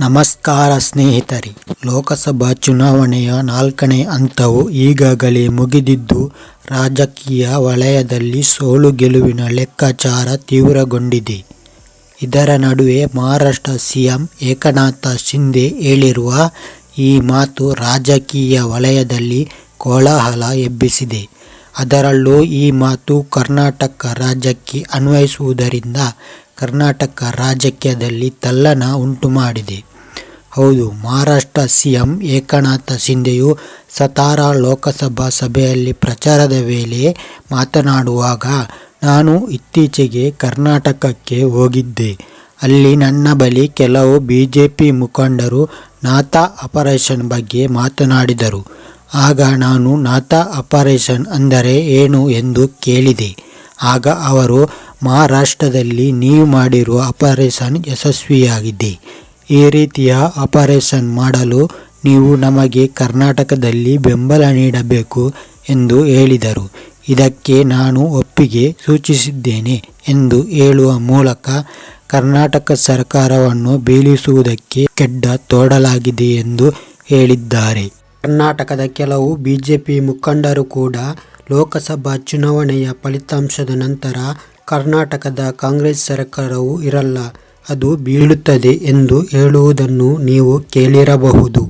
ನಮಸ್ಕಾರ ಸ್ನೇಹಿತರೆ, ಲೋಕಸಭಾ ಚುನಾವಣೆಯ ನಾಲ್ಕನೇ ಹಂತವು ಈಗಾಗಲೇ ಮುಗಿದಿದ್ದು, ರಾಜಕೀಯ ವಲಯದಲ್ಲಿ ಸೋಲು ಗೆಲುವಿನ ಲೆಕ್ಕಾಚಾರ ತೀವ್ರಗೊಂಡಿದೆ. ಇದರ ನಡುವೆ ಮಹಾರಾಷ್ಟ್ರ ಸಿಎಂ ಏಕನಾಥ ಶಿಂದೆ ಹೇಳಿರುವ ಈ ಮಾತು ರಾಜಕೀಯ ವಲಯದಲ್ಲಿ ಕೋಲಾಹಲ ಎಬ್ಬಿಸಿದೆ. ಅದರಲ್ಲೂ ಈ ಮಾತು ಕರ್ನಾಟಕ ರಾಜ್ಯಕ್ಕೆ ಅನ್ವಯಿಸುವುದರಿಂದ ಕರ್ನಾಟಕ ರಾಜಕೀಯದಲ್ಲಿ ತಲ್ಲಣ ಉಂಟುಮಾಡಿದೆ. ಹೌದು, ಮಹಾರಾಷ್ಟ್ರ ಸಿಎಂ ಏಕನಾಥ ಶಿಂದೆಯು ಸತಾರಾ ಲೋಕಸಭಾ ಸಭೆಯಲ್ಲಿ ಪ್ರಚಾರದ ವೇಳೆ ಮಾತನಾಡುವಾಗ, ನಾನು ಇತ್ತೀಚೆಗೆ ಕರ್ನಾಟಕಕ್ಕೆ ಹೋಗಿದ್ದೆ. ಅಲ್ಲಿ ನನ್ನ ಬಳಿ ಕೆಲವು ಬಿಜೆಪಿ ಮುಖಂಡರು ನಾಥಾ ಆಪರೇಷನ್ ಬಗ್ಗೆ ಮಾತನಾಡಿದರು. ಆಗ ನಾನು ನಾಥಾ ಆಪರೇಷನ್ ಅಂದರೆ ಏನು ಎಂದು ಕೇಳಿದೆ. ಆಗ ಅವರು ಮಹಾರಾಷ್ಟ್ರದಲ್ಲಿ ನೀವು ಮಾಡಿರುವ ಆಪರೇಷನ್ ಯಶಸ್ವಿಯಾಗಿದೆ. ಈ ರೀತಿಯ ಆಪರೇಷನ್ ಮಾಡಲು ನೀವು ನಮಗೆ ಕರ್ನಾಟಕದಲ್ಲಿ ಬೆಂಬಲ ನೀಡಬೇಕು ಎಂದು ಹೇಳಿದರು. ಇದಕ್ಕೆ ನಾನು ಒಪ್ಪಿಗೆ ಸೂಚಿಸಿದ್ದೇನೆ ಎಂದು ಹೇಳುವ ಮೂಲಕ ಕರ್ನಾಟಕ ಸರ್ಕಾರವನ್ನು ಬೀಳಿಸುವುದಕ್ಕೆ ಕೆಡ್ಡ ತೋಡಲಾಗಿದೆ ಎಂದು ಹೇಳಿದ್ದಾರೆ. ಕರ್ನಾಟಕದ ಕೆಲವು ಬಿಜೆಪಿ ಮುಖಂಡರು ಕೂಡ ಲೋಕಸಭಾ ಚುನಾವಣೆಯ ಫಲಿತಾಂಶದ ನಂತರ ಕರ್ನಾಟಕದ ಕಾಂಗ್ರೆಸ್ ಸರ್ಕಾರವು ಇರಲ್ಲ, ಅದು ಬೀಳುತ್ತದೆ ಎಂದು ಹೇಳುವುದನ್ನು ನೀವು ಕೇಳಿರಬಹುದು.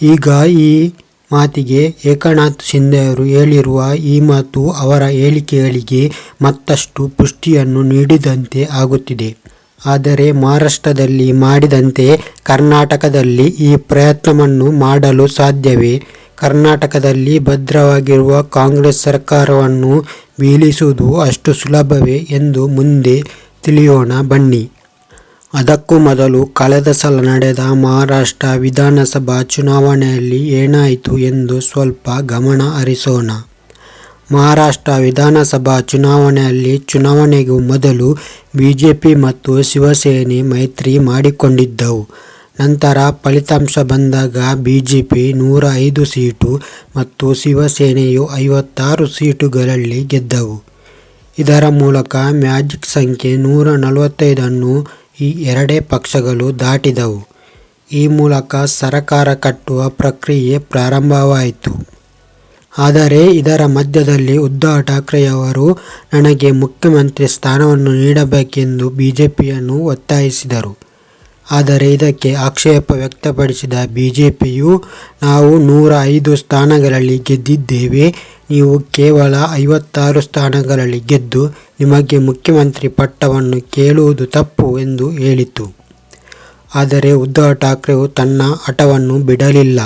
ಈಗ ಈ ಮಾತಿಗೆ ಏಕನಾಥ್ ಶಿಂದೆಯವರು ಹೇಳಿರುವ ಈ ಮಾತು ಅವರ ಹೇಳಿಕೆಗಳಿಗೆ ಮತ್ತಷ್ಟು ಪುಷ್ಟಿಯನ್ನು ನೀಡಿದಂತೆ ಆಗುತ್ತಿದೆ. ಆದರೆ ಮಹಾರಾಷ್ಟ್ರದಲ್ಲಿ ಮಾಡಿದಂತೆ ಕರ್ನಾಟಕದಲ್ಲಿ ಈ ಪ್ರಯತ್ನವನ್ನು ಮಾಡಲು ಸಾಧ್ಯವೇ? ಕರ್ನಾಟಕದಲ್ಲಿ ಭದ್ರವಾಗಿರುವ ಕಾಂಗ್ರೆಸ್ ಸರ್ಕಾರವನ್ನು ಬೀಳಿಸುವುದು ಅಷ್ಟು ಸುಲಭವೇ ಎಂದು ಮುಂದೆ ತಿಳಿಯೋಣ ಬನ್ನಿ. ಅದಕ್ಕೂ ಮೊದಲು ಕಳೆದ ಸಲ ನಡೆದ ಮಹಾರಾಷ್ಟ್ರ ವಿಧಾನಸಭಾ ಚುನಾವಣೆಯಲ್ಲಿ ಏನಾಯಿತು ಎಂದು ಸ್ವಲ್ಪ ಗಮನ ಹರಿಸೋಣ. ಮಹಾರಾಷ್ಟ್ರ ವಿಧಾನಸಭಾ ಚುನಾವಣೆಯಲ್ಲಿ ಚುನಾವಣೆಗೂ ಮೊದಲು ಬಿಜೆಪಿ ಮತ್ತು ಶಿವಸೇನೆ ಮೈತ್ರಿ ಮಾಡಿಕೊಂಡಿದ್ದವು. ನಂತರ ಫಲಿತಾಂಶ ಬಂದಾಗ ಬಿಜೆಪಿ ನೂರ ಐದು ಸೀಟು ಮತ್ತು ಶಿವಸೇನೆಯು ಐವತ್ತಾರು ಸೀಟುಗಳಲ್ಲಿ ಗೆದ್ದವು. ಇದರ ಮೂಲಕ ಮ್ಯಾಜಿಕ್ ಸಂಖ್ಯೆ ನೂರ ನಲವತ್ತೈದನ್ನು ಈ ಎರಡೇ ಪಕ್ಷಗಳು ದಾಟಿದವು. ಈ ಮೂಲಕ ಸರಕಾರ ಕಟ್ಟುವ ಪ್ರಕ್ರಿಯೆ ಪ್ರಾರಂಭವಾಯಿತು. ಆದರೆ ಇದರ ಮಧ್ಯದಲ್ಲಿ ಉದ್ಧವ್ ಠಾಕ್ರೆಯವರು ನನಗೆ ಮುಖ್ಯಮಂತ್ರಿ ಸ್ಥಾನವನ್ನು ನೀಡಬೇಕೆಂದು ಬಿಜೆಪಿಯನ್ನು ಒತ್ತಾಯಿಸಿದರು. ಆದರೆ ಇದಕ್ಕೆ ಆಕ್ಷೇಪ ವ್ಯಕ್ತಪಡಿಸಿದ ಬಿಜೆಪಿಯು, ನಾವು ನೂರ ಐದು ಸ್ಥಾನಗಳಲ್ಲಿ ಗೆದ್ದಿದ್ದೇವೆ, ನೀವು ಕೇವಲ ಐವತ್ತಾರು ಸ್ಥಾನಗಳಲ್ಲಿ ಗೆದ್ದು ನಿಮಗೆ ಮುಖ್ಯಮಂತ್ರಿ ಪಟ್ಟವನ್ನು ಕೇಳುವುದು ತಪ್ಪು ಎಂದು ಹೇಳಿತು ಆದರೆ ಉದ್ಧವ್ ಠಾಕ್ರೆಯು ತನ್ನ ಹಠವನ್ನು ಬಿಡಲಿಲ್ಲ.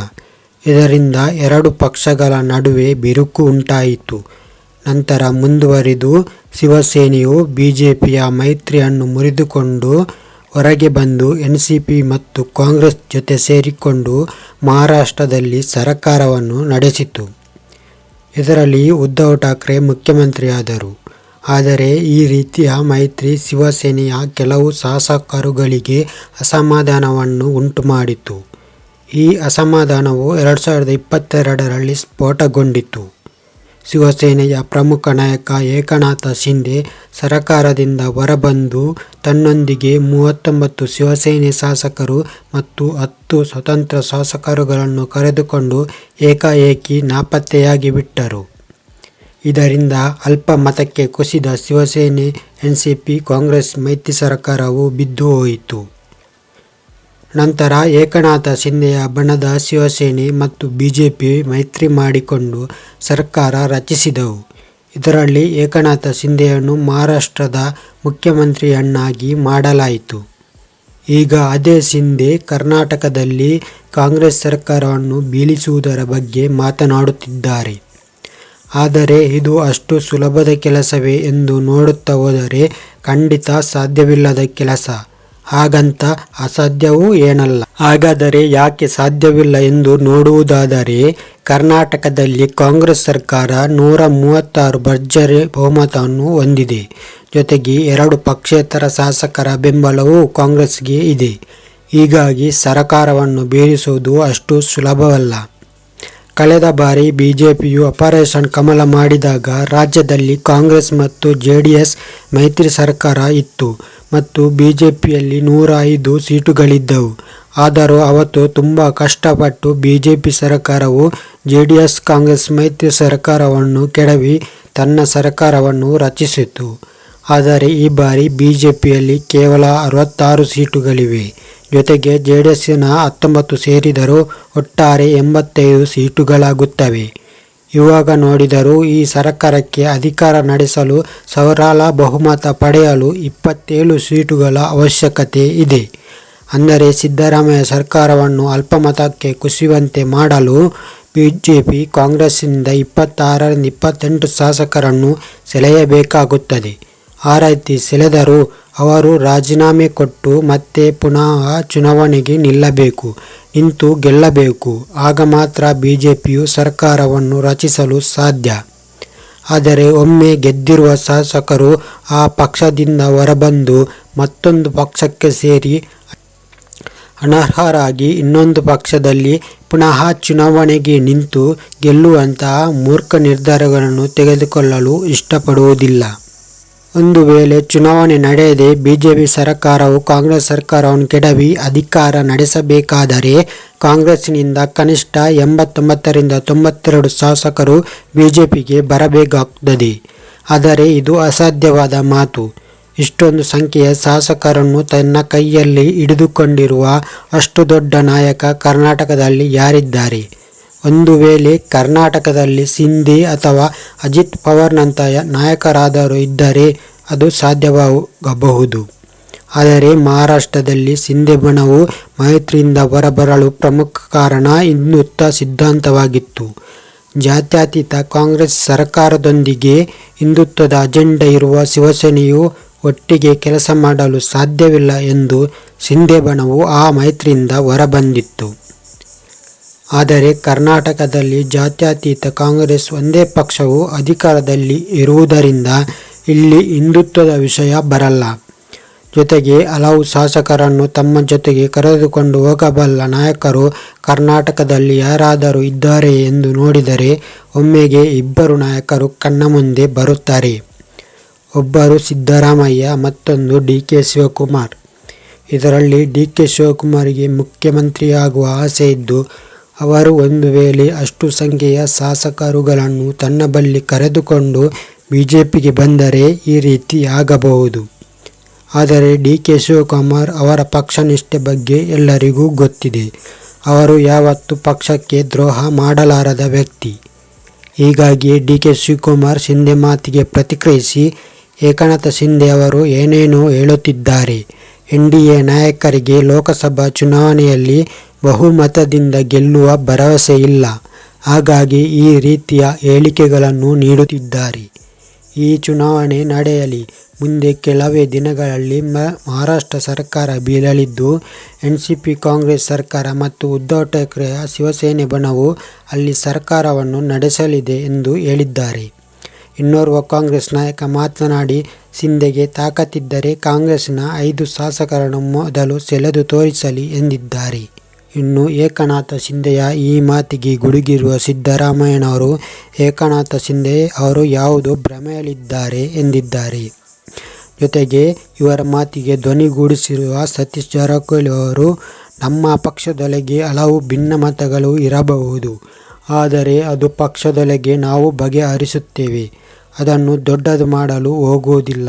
ಇದರಿಂದ ಎರಡು ಪಕ್ಷಗಳ ನಡುವೆ ಬಿರುಕು ಉಂಟಾಯಿತು. ನಂತರ ಮುಂದುವರಿದು ಶಿವಸೇನೆಯು ಬಿಜೆಪಿಯ ಮೈತ್ರಿಯನ್ನು ಮುರಿದುಕೊಂಡು ಹೊರಗೆ ಬಂದು ಎನ್ ಸಿ ಪಿ ಮತ್ತು ಕಾಂಗ್ರೆಸ್ ಜೊತೆ ಸೇರಿಕೊಂಡು ಮಹಾರಾಷ್ಟ್ರದಲ್ಲಿ ಸರಕಾರವನ್ನು ನಡೆಸಿತು. ಇದರಲ್ಲಿ ಉದ್ಧವ್ ಠಾಕ್ರೆ ಮುಖ್ಯಮಂತ್ರಿಯಾದರು. ಆದರೆ ಈ ರೀತಿಯ ಮೈತ್ರಿ ಶಿವಸೇನೆಯ ಕೆಲವು ಶಾಸಕರುಗಳಿಗೆ ಅಸಮಾಧಾನವನ್ನು ಉಂಟುಮಾಡಿತು. ಈ ಅಸಮಾಧಾನವು ಎರಡು ಸಾವಿರದ ಇಪ್ಪತ್ತೆರಡರಲ್ಲಿ ಸ್ಫೋಟಗೊಂಡಿತು. ಶಿವಸೇನೆಯ ಪ್ರಮುಖ ನಾಯಕ ಏಕನಾಥ ಶಿಂದೆ ಸರಕಾರದಿಂದ ಹೊರಬಂದು ತನ್ನೊಂದಿಗೆ ಮೂವತ್ತೊಂಬತ್ತು ಶಿವಸೇನೆ ಶಾಸಕರು ಮತ್ತು ಹತ್ತು ಸ್ವತಂತ್ರ ಶಾಸಕರುಗಳನ್ನು ಕರೆದುಕೊಂಡು ಏಕಾಏಕಿ ನಾಪತ್ತೆಯಾಗಿಬಿಟ್ಟರು. ಇದರಿಂದ ಅಲ್ಪ ಮತಕ್ಕೆ ಕುಸಿದ Shiv Sena N C P Congress, ಮೈತ್ರಿ ಸರ್ಕಾರವು ಬಿದ್ದು ಹೋಯಿತು ನಂತರ ಏಕನಾಥ ಶಿಂದೆಯ ಬಣದ ಶಿವಸೇನೆ ಮತ್ತು ಬಿಜೆಪಿ ಮೈತ್ರಿ ಮಾಡಿಕೊಂಡು ಸರ್ಕಾರ ರಚಿಸಿದವು. ಇದರಲ್ಲಿ ಏಕನಾಥ ಶಿಂದೆಯನ್ನು ಮಹಾರಾಷ್ಟ್ರದ ಮುಖ್ಯಮಂತ್ರಿಯನ್ನಾಗಿ ಮಾಡಲಾಯಿತು. ಈಗ ಅದೇ ಸಿಂಧೆ ಕರ್ನಾಟಕದಲ್ಲಿ ಕಾಂಗ್ರೆಸ್ ಸರ್ಕಾರವನ್ನು ಬೀಳಿಸುವುದರ ಬಗ್ಗೆ ಮಾತನಾಡುತ್ತಿದ್ದಾರೆ. ಆದರೆ ಇದು ಅಷ್ಟು ಸುಲಭದ ಕೆಲಸವೇ ಎಂದು ನೋಡುತ್ತಾ ಹೋದರೆ ಖಂಡಿತ ಸಾಧ್ಯವಿಲ್ಲದ ಕೆಲಸ. ಹಾಗಂತ ಅಸಾಧ್ಯವೂ ಏನಲ್ಲ. ಹಾಗಾದರೆ ಯಾಕೆ ಸಾಧ್ಯವಿಲ್ಲ ಎಂದು ನೋಡುವುದಾದರೆ, ಕರ್ನಾಟಕದಲ್ಲಿ ಕಾಂಗ್ರೆಸ್ ಸರ್ಕಾರ ನೂರ ಮೂವತ್ತಾರು ಭರ್ಜರಿ ಬಹುಮತವನ್ನು ಹೊಂದಿದೆ. ಜೊತೆಗೆ ಎರಡು ಪಕ್ಷೇತರ ಶಾಸಕರ ಬೆಂಬಲವೂ ಕಾಂಗ್ರೆಸ್ಗೆ ಇದೆ. ಹೀಗಾಗಿ ಸರಕಾರವನ್ನು ಬೀಳಿಸುವುದು ಅಷ್ಟು ಸುಲಭವಲ್ಲ. ಕಳೆದ ಬಾರಿ ಬಿಜೆಪಿಯು ಆಪರೇಷನ್ ಕಮಲ ಮಾಡಿದಾಗ ರಾಜ್ಯದಲ್ಲಿ ಕಾಂಗ್ರೆಸ್ ಮತ್ತು ಜೆಡಿಎಸ್ ಮೈತ್ರಿ ಸರ್ಕಾರ ಇತ್ತು ಮತ್ತು ಬಿಜೆಪಿಯಲ್ಲಿ ನೂರ ಐದು ಸೀಟುಗಳಿದ್ದವು. ಆದರೂ ಅವತ್ತು ತುಂಬ ಕಷ್ಟಪಟ್ಟು ಬಿಜೆಪಿ ಸರ್ಕಾರವು ಜೆಡಿಎಸ್ ಕಾಂಗ್ರೆಸ್ ಮೈತ್ರಿ ಸರ್ಕಾರವನ್ನು ಕೆಡವಿ ತನ್ನ ಸರ್ಕಾರವನ್ನು ರಚಿಸಿತು. ಆದರೆ ಈ ಬಾರಿ ಬಿಜೆಪಿಯಲ್ಲಿ ಕೇವಲ ಅರವತ್ತಾರು ಸೀಟುಗಳಿವೆ. ಜೊತೆಗೆ ಜೆಡಿಎಸ್ಸಿನ ಹತ್ತೊಂಬತ್ತು ಸೇರಿದರೂ ಒಟ್ಟಾರೆ ಎಂಬತ್ತೈದು ಸೀಟುಗಳಾಗುತ್ತವೆ. ಇವಾಗ ನೋಡಿದರೂ ಈ ಸರ್ಕಾರಕ್ಕೆ ಅಧಿಕಾರ ನಡೆಸಲು ಸೌರಾಲ ಬಹುಮತ ಪಡೆಯಲು ಇಪ್ಪತ್ತೇಳು ಸೀಟುಗಳ ಅವಶ್ಯಕತೆ ಇದೆ. ಅಂದರೆ ಸಿದ್ದರಾಮಯ್ಯ ಸರ್ಕಾರವನ್ನು ಅಲ್ಪಮತಕ್ಕೆ ಕುಸಿಯುವಂತೆ ಮಾಡಲು ಬಿಜೆಪಿ ಕಾಂಗ್ರೆಸ್ನಿಂದ ಇಪ್ಪತ್ತಾರರಿಂದ ಇಪ್ಪತ್ತೆಂಟು ಶಾಸಕರನ್ನು ಸೆಳೆಯಬೇಕಾಗುತ್ತದೆ. ಆ ಸೆಳೆದರು ಅವರು ರಾಜೀನಾಮೆ ಕೊಟ್ಟು ಮತ್ತೆ ಪುನಃ ಚುನಾವಣೆಗೆ ನಿಲ್ಲಬೇಕು, ನಿಂತು ಗೆಲ್ಲಬೇಕು. ಆಗ ಮಾತ್ರ ಬಿಜೆಪಿಯು ಸರ್ಕಾರವನ್ನು ರಚಿಸಲು ಸಾಧ್ಯ. ಆದರೆ ಒಮ್ಮೆ ಗೆದ್ದಿರುವ ಶಾಸಕರು ಆ ಪಕ್ಷದಿಂದ ಹೊರಬಂದು ಮತ್ತೊಂದು ಪಕ್ಷಕ್ಕೆ ಸೇರಿ ಅನರ್ಹರಾಗಿ ಇನ್ನೊಂದು ಪಕ್ಷದಲ್ಲಿ ಪುನಃ ಚುನಾವಣೆಗೆ ನಿಂತು ಗೆಲ್ಲುವಂತಹ ಮೂರ್ಖ ನಿರ್ಧಾರಗಳನ್ನು ತೆಗೆದುಕೊಳ್ಳಲು ಇಷ್ಟಪಡುವುದಿಲ್ಲ. ಒಂದು ವೇಳೆ ಚುನಾವಣೆ ನಡೆಯದೆ ಬಿಜೆಪಿ ಸರ್ಕಾರವು ಕಾಂಗ್ರೆಸ್ ಸರ್ಕಾರವನ್ನು ಕೆಡವಿ ಅಧಿಕಾರ ನಡೆಸಬೇಕಾದರೆ ಕಾಂಗ್ರೆಸ್ನಿಂದ ಕನಿಷ್ಠ ಎಂಬತ್ತೊಂಬತ್ತರಿಂದ ತೊಂಬತ್ತೆರಡು ಶಾಸಕರು ಬಿಜೆಪಿಗೆ ಬರಬೇಕಾಗುತ್ತದೆ ಆದರೆ ಇದು ಅಸಾಧ್ಯವಾದ ಮಾತು. ಇಷ್ಟೊಂದು ಸಂಖ್ಯೆಯ ಶಾಸಕರನ್ನು ತನ್ನ ಕೈಯಲ್ಲಿ ಹಿಡಿದುಕೊಂಡಿರುವ ಅಷ್ಟು ದೊಡ್ಡ ನಾಯಕ ಕರ್ನಾಟಕದಲ್ಲಿ ಯಾರಿದ್ದಾರೆ? ಒಂದು ವೇಳೆ ಕರ್ನಾಟಕದಲ್ಲಿ ಸಿಂಧಿ ಅಥವಾ ಅಜಿತ್ ಪವಾರ್ನಂತಹ ನಾಯಕರಾದರೂ ಇದ್ದರೆ ಅದು ಸಾಧ್ಯವಾಗಬಹುದು. ಆದರೆ ಮಹಾರಾಷ್ಟ್ರದಲ್ಲಿ ಸಿಂಧೆ ಬಣವು ಮೈತ್ರಿಯಿಂದ ಹೊರಬರಲು ಪ್ರಮುಖ ಕಾರಣ ಇನ್ನುತ್ತ ಸಿದ್ಧಾಂತವಾಗಿತ್ತು. ಜಾತ್ಯತೀತ ಕಾಂಗ್ರೆಸ್ ಸರ್ಕಾರದೊಂದಿಗೆ ಹಿಂದುತ್ವದ ಅಜೆಂಡಾ ಇರುವ ಶಿವಸೇನೆಯು ಒಟ್ಟಿಗೆ ಕೆಲಸ ಮಾಡಲು ಸಾಧ್ಯವಿಲ್ಲ ಎಂದು ಸಿಂಧೆ ಬಣವು ಆ ಮೈತ್ರಿಯಿಂದ ಹೊರಬಂದಿತ್ತು. ಆದರೆ ಕರ್ನಾಟಕದಲ್ಲಿ ಜಾತ್ಯತೀತ ಕಾಂಗ್ರೆಸ್ ಒಂದೇ ಪಕ್ಷವು ಅಧಿಕಾರದಲ್ಲಿ ಇರುವುದರಿಂದ ಇಲ್ಲಿ ಹಿಂದುತ್ವದ ವಿಷಯ ಬರಲ್ಲ. ಜೊತೆಗೆ ಹಲವು ಶಾಸಕರನ್ನು ತಮ್ಮ ಜೊತೆಗೆ ಕರೆದುಕೊಂಡು ಹೋಗಬಲ್ಲ ನಾಯಕರು ಕರ್ನಾಟಕದಲ್ಲಿ ಯಾರಾದರೂ ಇದ್ದಾರೆ ಎಂದು ನೋಡಿದರೆ ಒಮ್ಮೆಗೆ ಇಬ್ಬರು ನಾಯಕರು ಕಣ್ಣ ಮುಂದೆ ಬರುತ್ತಾರೆ. ಒಬ್ಬರು ಸಿದ್ದರಾಮಯ್ಯ, ಮತ್ತೊಂದು ಡಿ ಕೆ ಶಿವಕುಮಾರ್. ಇದರಲ್ಲಿ ಡಿ ಕೆ ಶಿವಕುಮಾರ್ಗೆ ಮುಖ್ಯಮಂತ್ರಿಯಾಗುವ ಆಸೆ ಇದ್ದು ಅವರು ಒಂದು ವೇಳೆ ಅಷ್ಟು ಸಂಖ್ಯೆಯ ಶಾಸಕರುಗಳನ್ನು ತನ್ನ ಬಳಿ ಕರೆದುಕೊಂಡು ಬಿಜೆಪಿಗೆ ಬಂದರೆ ಈ ರೀತಿ ಆಗಬಹುದು. ಆದರೆ ಡಿ ಕೆ ಶಿವಕುಮಾರ್ ಅವರ ಪಕ್ಷ ನಿಷ್ಠೆ ಬಗ್ಗೆ ಎಲ್ಲರಿಗೂ ಗೊತ್ತಿದೆ. ಅವರು ಯಾವತ್ತೂ ಪಕ್ಷಕ್ಕೆ ದ್ರೋಹ ಮಾಡಲಾರದ ವ್ಯಕ್ತಿ. ಹೀಗಾಗಿ ಡಿ ಕೆ ಶಿವಕುಮಾರ್ ಶಿಂದೆ ಮಾತಿಗೆ ಪ್ರತಿಕ್ರಿಯಿಸಿ, ಏಕನಾಥ ಸಿಂಧೆ ಅವರು ಏನೇನೋ ಹೇಳುತ್ತಿದ್ದಾರೆ. ಎನ್ ಡಿ ಎ ನಾಯಕರಿಗೆ ಲೋಕಸಭಾ ಚುನಾವಣೆಯಲ್ಲಿ ಬಹುಮತದಿಂದ ಗೆಲ್ಲುವ ಭರವಸೆ ಇಲ್ಲ. ಹಾಗಾಗಿ ಈ ರೀತಿಯ ಹೇಳಿಕೆಗಳನ್ನು ನೀಡುತ್ತಿದ್ದಾರೆ. ಈ ಚುನಾವಣೆ ನಡೆಯಲಿ. ಮುಂದೆ ಕೆಲವೇ ದಿನಗಳಲ್ಲಿ ಮಹಾರಾಷ್ಟ್ರ ಸರ್ಕಾರ ಬೀಳಲಿದ್ದು ಎನ್ ಸಿ ಪಿ ಕಾಂಗ್ರೆಸ್ ಸರ್ಕಾರ ಮತ್ತು ಉದ್ಧವ್ ಠಾಕ್ರೆ ಶಿವಸೇನೆ ಬಣವು ಅಲ್ಲಿ ಸರ್ಕಾರವನ್ನು ನಡೆಸಲಿದೆ ಎಂದು ಹೇಳಿದ್ದಾರೆ. ಇನ್ನೋರ್ವ ಕಾಂಗ್ರೆಸ್ ನಾಯಕ ಮಾತನಾಡಿ, ಸಿಂಧೆಗೆ ತಾಕತ್ತಿದ್ದರೆ ಕಾಂಗ್ರೆಸ್ನ ಐದು ಶಾಸಕರನ್ನು ಮೊದಲು ಸೆಳೆದು ತೋರಿಸಲಿ ಎಂದಿದ್ದಾರೆ. ಇನ್ನು ಏಕನಾಥ ಸಿಂಧೆಯ ಈ ಮಾತಿಗೆ ಗುಡುಗಿರುವ ಸಿದ್ದರಾಮಯ್ಯನವರು, ಏಕನಾಥ ಸಿಂಧೆ ಅವರು ಯಾವುದು ಭ್ರಮೆಯಲ್ಲಿದ್ದಾರೆ ಎಂದಿದ್ದಾರೆ. ಜೊತೆಗೆ ಇವರ ಮಾತಿಗೆ ಧ್ವನಿಗೂಡಿಸಿರುವ ಸತೀಶ್ ಜಾರಕಿಹೊಳಿ ಅವರು, ನಮ್ಮ ಪಕ್ಷದೊಳಗೆ ಹಲವು ಭಿನ್ನಮತಗಳು ಇರಬಹುದು, ಆದರೆ ಅದು ಪಕ್ಷದೊಳಗೆ ನಾವು ಬಗೆಹರಿಸುತ್ತೇವೆ. ಅದನ್ನು ದೊಡ್ಡದು ಮಾಡಲು ಹೋಗುವುದಿಲ್ಲ.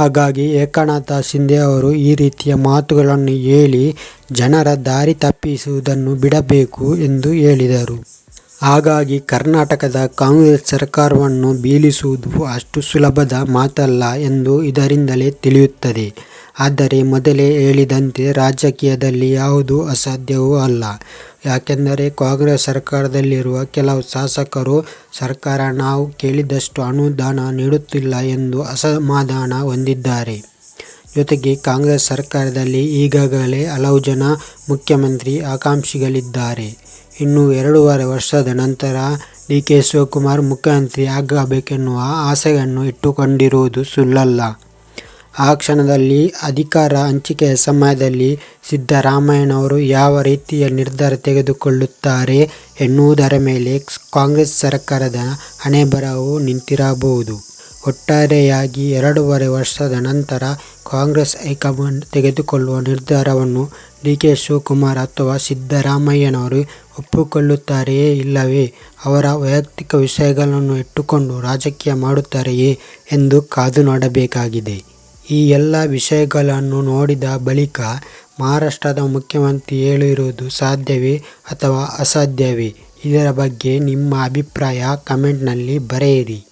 ಹಾಗಾಗಿ ಏಕನಾಥ ಶಿಂದೆ ಅವರು ಈ ರೀತಿಯ ಮಾತುಗಳನ್ನು ಹೇಳಿ ಜನರ ದಾರಿ ತಪ್ಪಿಸುವುದನ್ನು ಬಿಡಬೇಕು ಎಂದು ಹೇಳಿದರು. ಹಾಗಾಗಿ ಕರ್ನಾಟಕದ ಕಾಂಗ್ರೆಸ್ ಸರ್ಕಾರವನ್ನು ಬೀಳಿಸುವುದು ಅಷ್ಟು ಸುಲಭದ ಮಾತಲ್ಲ ಎಂದು ಇದರಿಂದಲೇ ತಿಳಿಯುತ್ತದೆ. ಆದರೆ ಮೊದಲೇ ಹೇಳಿದಂತೆ ರಾಜಕೀಯದಲ್ಲಿ ಯಾವುದೂ ಅಸಾಧ್ಯವೂ ಅಲ್ಲ. ಯಾಕೆಂದರೆ ಕಾಂಗ್ರೆಸ್ ಸರ್ಕಾರದಲ್ಲಿರುವ ಕೆಲವು ಶಾಸಕರು, ಸರ್ಕಾರ ನಾವು ಕೇಳಿದಷ್ಟು ಅನುದಾನ ನೀಡುತ್ತಿಲ್ಲ ಎಂದು ಅಸಮಾಧಾನ ಹೊಂದಿದ್ದಾರೆ. ಜೊತೆಗೆ ಕಾಂಗ್ರೆಸ್ ಸರ್ಕಾರದಲ್ಲಿ ಈಗಾಗಲೇ ಹಲವು ಜನ ಮುಖ್ಯಮಂತ್ರಿ ಆಕಾಂಕ್ಷಿಗಳಿದ್ದಾರೆ. ಇನ್ನು ಎರಡೂವರೆ ವರ್ಷದ ನಂತರ ಡಿ ಕೆ ಶಿವಕುಮಾರ್ ಮುಖ್ಯಮಂತ್ರಿ ಆಗಬೇಕೆನ್ನುವ ಆಸೆಯನ್ನು ಇಟ್ಟುಕೊಂಡಿರುವುದು ಸುಳ್ಳಲ್ಲ. ಆ ಕ್ಷಣದಲ್ಲಿ ಅಧಿಕಾರ ಹಂಚಿಕೆಯ ಸಮಯದಲ್ಲಿ ಸಿದ್ದರಾಮಯ್ಯನವರು ಯಾವ ರೀತಿಯ ನಿರ್ಧಾರ ತೆಗೆದುಕೊಳ್ಳುತ್ತಾರೆ ಎನ್ನುವುದರ ಮೇಲೆ ಕಾಂಗ್ರೆಸ್ ಸರ್ಕಾರದ ಹಣೆಬರಹವು ನಿಂತಿರಬಹುದು. ಒಟ್ಟಾರೆಯಾಗಿ ಎರಡೂವರೆ ವರ್ಷದ ನಂತರ ಕಾಂಗ್ರೆಸ್ ಹೈಕಮಾಂಡ್ ತೆಗೆದುಕೊಳ್ಳುವ ನಿರ್ಧಾರವನ್ನು ಡಿ ಕೆ ಶಿವಕುಮಾರ್ ಅಥವಾ ಸಿದ್ದರಾಮಯ್ಯನವರು ಒಪ್ಪಿಕೊಳ್ಳುತ್ತಾರೆಯೇ ಇಲ್ಲವೇ? ಅವರ ವೈಯಕ್ತಿಕ ವಿಷಯಗಳನ್ನು ಇಟ್ಟುಕೊಂಡು ರಾಜಕೀಯ ಮಾಡುತ್ತಾರೆಯೇ ಎಂದು ಕಾದು ನೋಡಬೇಕಾಗಿದೆ. ಈ ಎಲ್ಲ ವಿಷಯಗಳನ್ನು ನೋಡಿದ ಬಳಿಕ ಮಹಾರಾಷ್ಟ್ರದ ಮುಖ್ಯಮಂತ್ರಿ ಹೇಳಿರುವುದು ಸಾಧ್ಯವೇ ಅಥವಾ ಅಸಾಧ್ಯವೇ? ಇದರ ಬಗ್ಗೆ ನಿಮ್ಮ ಅಭಿಪ್ರಾಯ ಕಮೆಂಟ್ನಲ್ಲಿ ಬರೆಯಿರಿ.